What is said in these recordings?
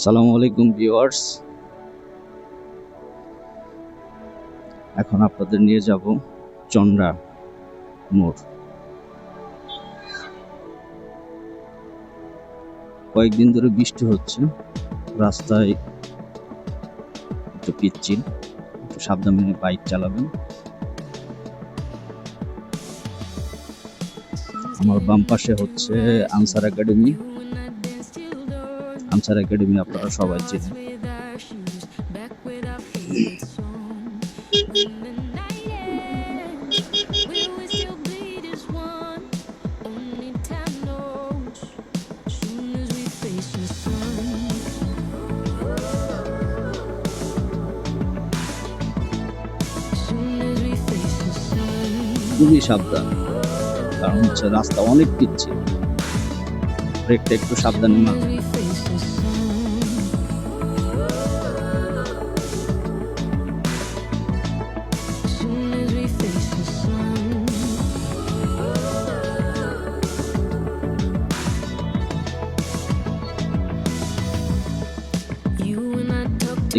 সালামু আলাইকুম ভিউয়ার্স। এখন আপনাদের নিয়ে যাব চন্দ্রা মোড়। কয়েকদিন ধরে বৃষ্টি হচ্ছে, রাস্তায় একটু পিচ্ছিল, একটু সাবধানে বাইক চালাবেন। আমার বাম পাশে হচ্ছে আনসার একাডেমি। আনসার একাডেমি আপনারা সবাই চেনেন। খুবই সাবধান, কারণ হচ্ছে রাস্তা অনেক পিচ্ছিল। ব্রেকটা একটু সাবধানে মারবেন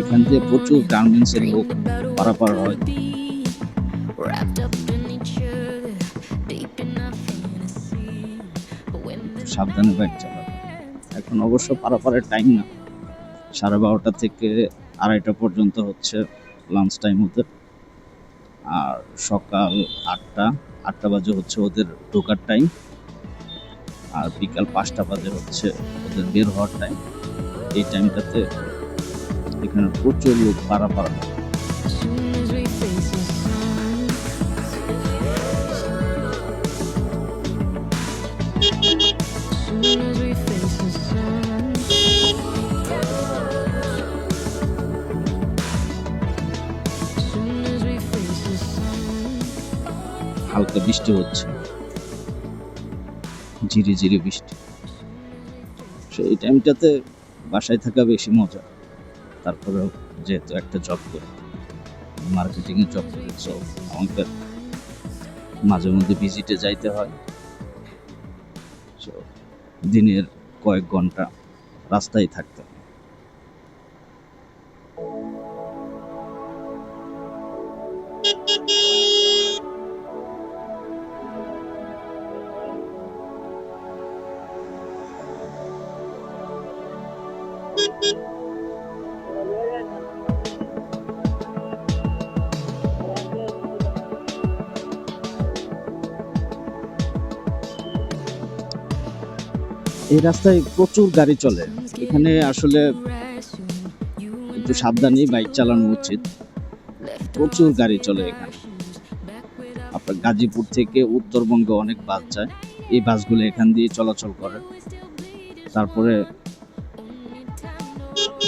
এখান থেকে প্রচুর গার্মেন্টসের লোক পারাপার হয়। সাবধানে বাইক চালাবে এখন অবশ্য পারাপারের টাইম না। সাড়ে বারোটা থেকে আড়াইটা পর্যন্ত হচ্ছে লাঞ্চ টাইম ওদের। আর সকাল আটটা আটটা বাজে হচ্ছে ওদের ঢোকার টাইম আর বিকাল পাঁচটা বাজে হচ্ছে ওদের বের হওয়ার টাইম এই টাইমটাতে এখানে প্রচুর লোক পারাপার। হালকা বৃষ্টি হচ্ছে। ঝিরি ঝিরি বৃষ্টি। সেই টাইমটাতে বাসায় থাকা বেশি মজা। তারপরেও যেহেতু একটা জব করি মার্কেটিংয়ে জব করি সো আমাকে মাঝে মধ্যে ভিজিটে যাইতে হয়। সো দিনের কয়েক ঘণ্টা রাস্তায় থাকতে এই রাস্তায় প্রচুর গাড়ি চলে। এখানে আসলে একটু সাবধানে বাইক চালানো উচিত। প্রচুর গাড়ি চলে এখানে। আপনার গাজীপুর থেকে উত্তরবঙ্গে অনেক বাস যায়। এই বাসগুলো এখান দিয়ে চলাচল করে। তারপরে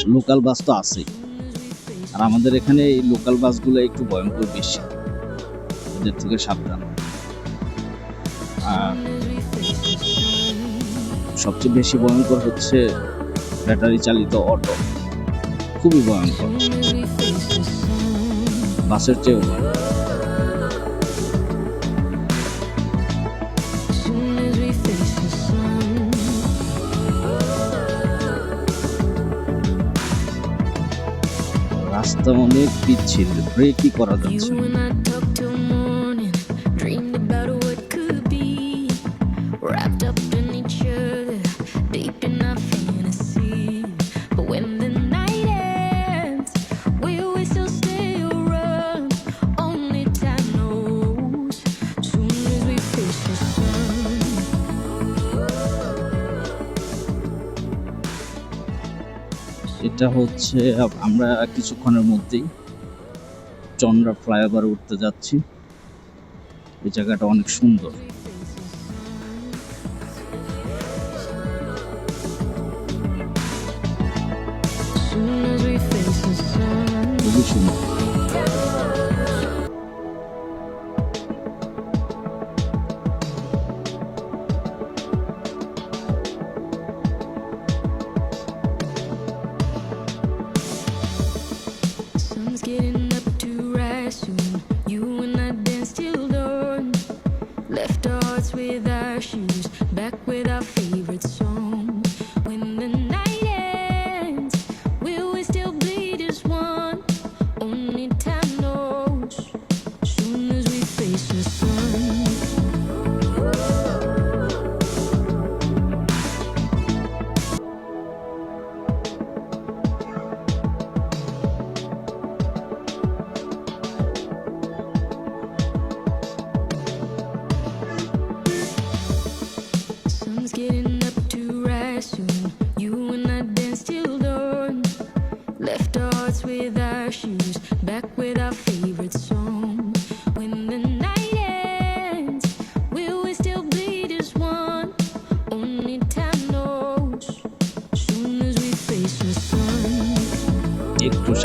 লোকাল বাস তো আছেই। আর আমাদের এখানে এই লোকাল বাসগুলো একটু ভয়ঙ্কর বেশি। ওদের থেকে সাবধান। আর সবচেয়ে বেশি ভয়ঙ্কর হচ্ছে ব্যাটারি চালিত অটো খুবই ভয়ঙ্কর বাসের চেয়েও। রাস্তা অনেক পিচ্ছিল, ব্রেকই করা যাচ্ছে না। এটা হচ্ছে আমরা কিছুক্ষণের মধ্যেই চন্দ্রা ফ্লাইওভার উঠতে যাচ্ছি এই জায়গাটা অনেক সুন্দর. খুবই সুন্দর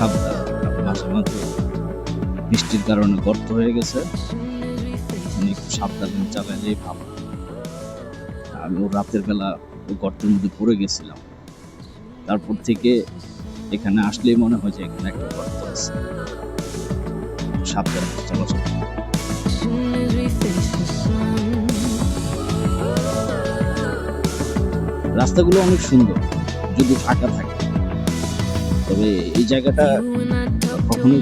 সাবধান। মাঝে মাঝে বৃষ্টির কারণে গর্ত হয়ে গেছে। একটু সাবধানে চালাইলেই ভালো। ও রাতের বেলা ওই গর্তের মধ্যে পড়ে গেছিলাম। তারপর থেকে এখানে আসলেই মনে হয় যে এখানে একটা গর্ত আছে। সাবধানে চলাচল. রাস্তাগুলো অনেক সুন্দর যদি ফাঁকা থাকে। হবে এই জায়গাটা কখনো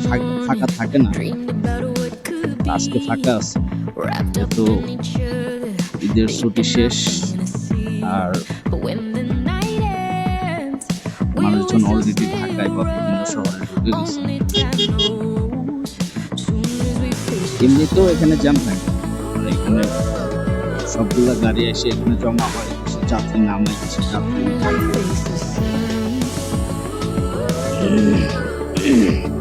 ফাঁকা থাকে না। আজকে ফাঁকা আছে। তো ঈদের ছুটি শেষ, আর মানুষজন অলরেডি ঢাকায় বা বিভিন্ন শহরে ঢুকে গেছে। এখানে জ্যাম থাকে। এখানে সবগুলো গাড়ি এসে এখানে জমা হয়, কিছু যাত্রী নামে যাত্রী Mm-hmm.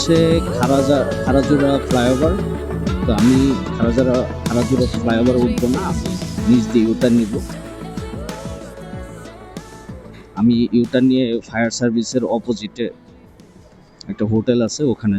হচ্ছে খারাজা, খারাজুরা ফ্লাইওভার তো আমি খারাজারা, খারাজুরা ফ্লাইওভার উঠবো না, আমি নিচ দিয়ে ইউটার নিব। আমি ইউটার নিয়ে ফায়ার সার্ভিসের অপোজিটে একটা হোটেল আছে, ওখানে